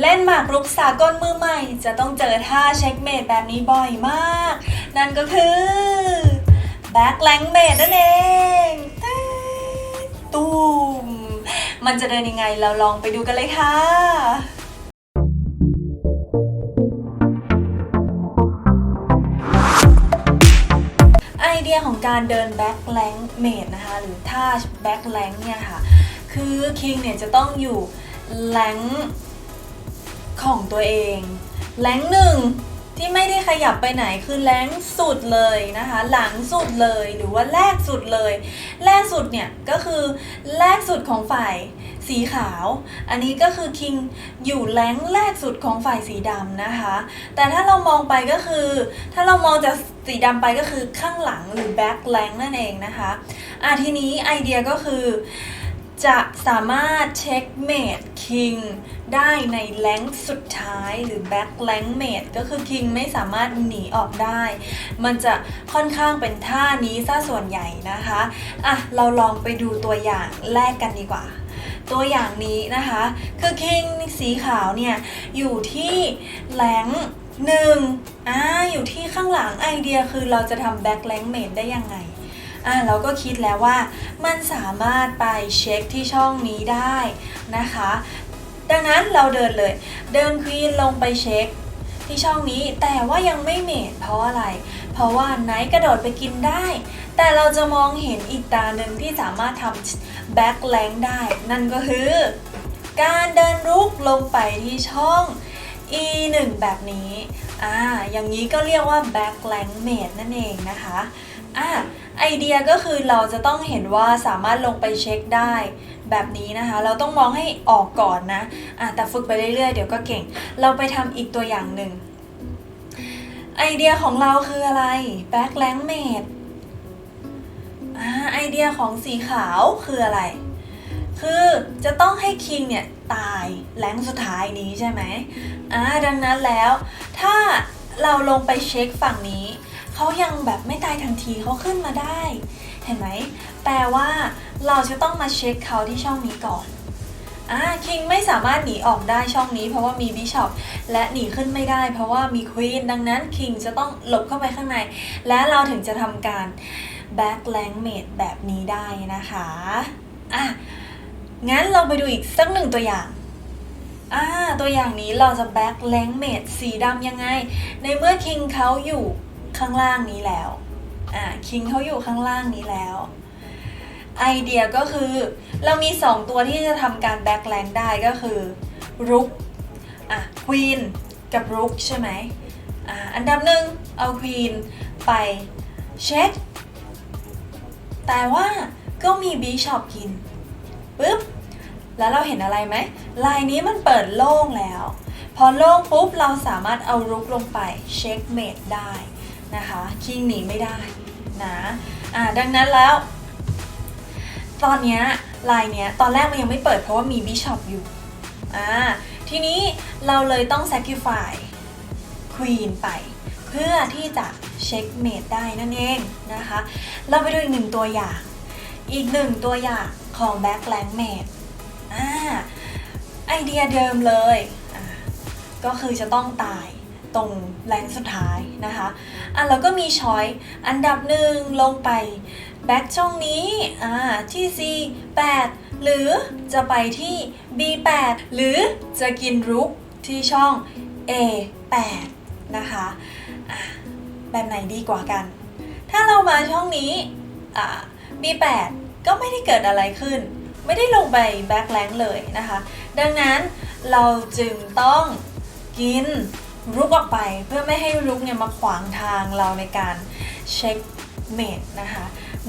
เล่นหมากรุกสากลมือใหม่ จะต้องเจอท่าเช็คเมดแบบนี้บ่อยมาก นั่นก็คือแบ็คแลงเมดนั่นเองตูมมันจะเดินยังไงเราลองไปดูกันเลยค่ะไอเดียของการเดินแบ็คแลงเมดนะคะ หรือท่าแบ็คแลงเนี่ยค่ะ คือคิงเนี่ยจะต้องอยู่แลง ของตัวเองแหลงหนึ่งที่ไม่ได้ขยับไปไหนคือแลงสุดเลยนะคะ หลังสุดเลยหรือว่าแรกสุดเลย แรกสุดเนี่ยก็คือแรกสุดของฝ่ายสีขาว อันนี้ก็คือคิงอยู่แลงแรกสุดของฝ่ายสีดำนะคะ แต่ถ้าเรามองไปก็คือ ถ้าเรามองจากสีดำไปก็คือข้างหลังหรือ back l a n นั่นเองนะคะอะทีนี้ไอเดียก็คือ จะสามารถเช็คเมดคิงได้ในแรงสุดท้ายหรือ back l a n เมดก็คือคิงไม่สามารถหนีออกได้ มันจะค่อนข้างเป็นท่านี้ซะส่วนใหญ่นะคะอะเราลองไปดูตัวอย่างแรกกันดีกว่า ตัวอย่างนี้นะคะ คือคิงสีขาวเนี่ย อยู่ที่แลงหนึ่งอ่าอยู่ที่ข้างหลังไอเดียคือเราจะทำแบ็คแลงเมดได้ยังไง อ่าเราก็คิดแล้วว่ามันสามารถไปเช็คที่ช่องนี้ได้นะคะ ดังนั้นเราเดินเลย เดินควีนลงไปเช็คที่ช่องนี้แต่ว่ายังไม่เมดเพราะอะไร เพราะว่าไนท์กระโดดไปกินได้ แต่เราจะมองเห็นอีกตาหนึ่งที่สามารถทำแบ็คแลงได้ นั่นก็คือ การเดินรุกลงไปที่ช่อง e1 แบบนี้อ่าอย่างนี้ก็เรียกว่า back l a n g m a d e นั่นเองนะคะอ่าไอเดียก็คือเราจะต้องเห็นว่าสามารถลงไปเช็คได้แบบนี้นะคะ เราต้องมองให้ออกก่อนนะอ่าแต่ฝึกไปเรื่อยๆ เดี๋ยวก็เก่ง เราไปทำอีกตัวอย่างหนึ่งไอเดียของเราคืออะไร back l a n g m a d e อ่าไอเดียของสีขาวคืออะไร คือจะต้องให้คิงเนี่ยตายแรงสุดท้ายนี้ใช่ไหมอ่าดังนั้นแล้ว ถ้าเราลงไปเช็คฝั่งนี้ เขายังแบบไม่ตายทันทีเขาขึ้นมาได้ เห็นไหมแปลว่าเราจะต้องมาเช็คเขาที่ช่องนี้ก่อนอ่าคิงไม่สามารถหนีออกได้ช่องนี้ เพราะว่ามีบิชอปและหนีขึ้นไม่ได้ เพราะว่ามีควีนดังนั้นคิงจะต้องหลบเข้าไปข้างใน และเราถึงจะทำการ back l a n g m a d e แบบนี้ได้นะคะอะ งั้นเราไปดูอีกสักหนึ่งตัวอย่างอ่าตัวอย่างนี้เราจะแบ็คแลงเมดสีดำยังไง ในเมื่อคิงเขาอยู่ข้างล่างนี้แล้วอ่าคิงเขาอยู่ข้างล่างนี้แล้ว ไอเดียก็คือเรามี 2 ตัวที่จะทำการแบ็คแลงได้ก็คือรุกอะควีนกับรุกใช่ไหมอ่าอันดับหนึ่งเอาควีนไปเช็คแต่ว่าก็มีบีชอปกิน ปุ๊บแล้วเราเห็นอะไรไหมลายนี้มันเปิดโล่งแล้ว พอโล่งปุ๊บเราสามารถเอารุกลงไปเช็คเมดได้นะคะคิงหนีไม่ได้นะอ่าดังนั้นแล้ว ตอนเนี้ยลายเนี้ยตอนแรกมันยังไม่เปิดเพราะว่ามีบิชอปอยู่อ่าทีนี้เราเลยต้อง sacrifice queen ไป เพื่อที่จะเช็คเมดได้นั่นเองนะคะ เราไปดูอีกหนึ่งตัวอย่าง อีกหนึ่งตัวอย่างของ Back l a n g m a d อ่าไอเดียเดิมเลยก็คือจะต้องตายตรงแรงสุดท้ายนะคะอะแล้วก็มีช้อยอันดับหนึ่งลงไปแบ็กช่องนี้อ่าที่ C 8 หรือจะไปที่ B 8หรือจะกินรุกที่ช่อง A 8นะคะะแบบไหนดีกว่ากัน ถ้าเรามาช่องนี้อ่า B8 ก็ไม่ได้เกิดอะไรขึ้น ไม่ได้ลงไปแบ็คแลงเลยนะคะ ดังนั้นเราจึงต้องกินรุกออกไปเพื่อไม่ให้รุกเนี่ยมาขวางทางเราในการเช็คเมดนะคะ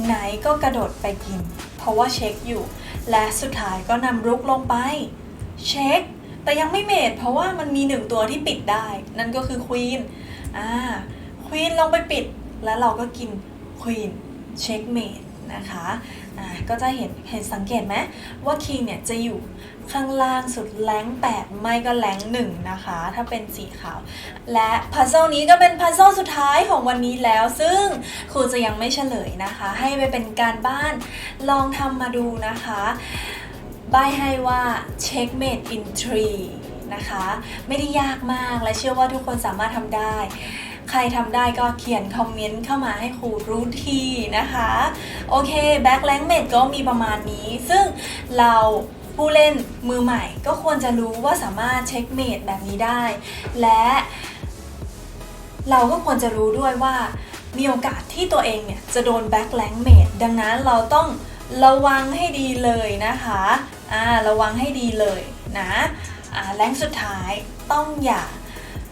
ไหนก็กระโดดไปกิน เพราะว่าเช็คอยู่ และสุดท้ายก็นำรุกลงไป เช็ค แต่ยังไม่เมดเพราะว่ามันมีหนึ่งตัวที่ปิดได้ นั่นก็คือควีนอ่าควีนลงไปปิด แล้วเราก็กินควีนเช็คเมด นะคะอ่าก็จะเห็นเห็นสังเกตไหมว่าคิงเนี่ยจะอยู่ข้างล่างสุดแรง8 ไม่ก็แรง1นะคะ ถ้าเป็นสีขาว และพัซเซิลนี้ก็เป็นพัซเซิลสุดท้ายของวันนี้แล้ว ซึ่งครูจะยังไม่เฉลยนะคะ ให้ไปเป็นการบ้านลองทำมาดูนะคะใบให้ว่า checkmate in tree นะคะ ไม่ได้ยากมากและเชื่อว่าทุกคนสามารถทำได้ ใครทำได้ก็เขียนคอมเมนต์เข้ามาให้ครูรู้ทีนะคะ โอเคแบ็คแลงเมดก็มีประมาณนี้ ซึ่งเราผู้เล่นมือใหม่ก็ควรจะรู้ว่าสามารถเช็คเมดแบบนี้ได้ และเราก็ควรจะรู้ด้วยว่ามีโอกาสที่ตัวเองเนี่ยจะโดนแบ็คแลงเมดดังนั้นเราต้องระวังให้ดีเลยนะคะอ่าระวังให้ดีเลยนะอ่าแรงสุดท้ายต้องอย่า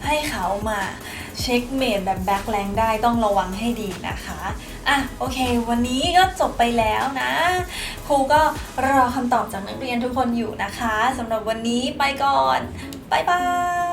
ให้เขามา ช็คเมดแบบแบ็คแรงได้ต้องระวังให้ดีนะคะอะโอเค วันนี้ก็จบไปแล้วนะ ครูก็รอคำตอบจากนักเรียนทุกคนอยู่นะคะสำหรับวันนี้ไปก่อน บ๊ายบาย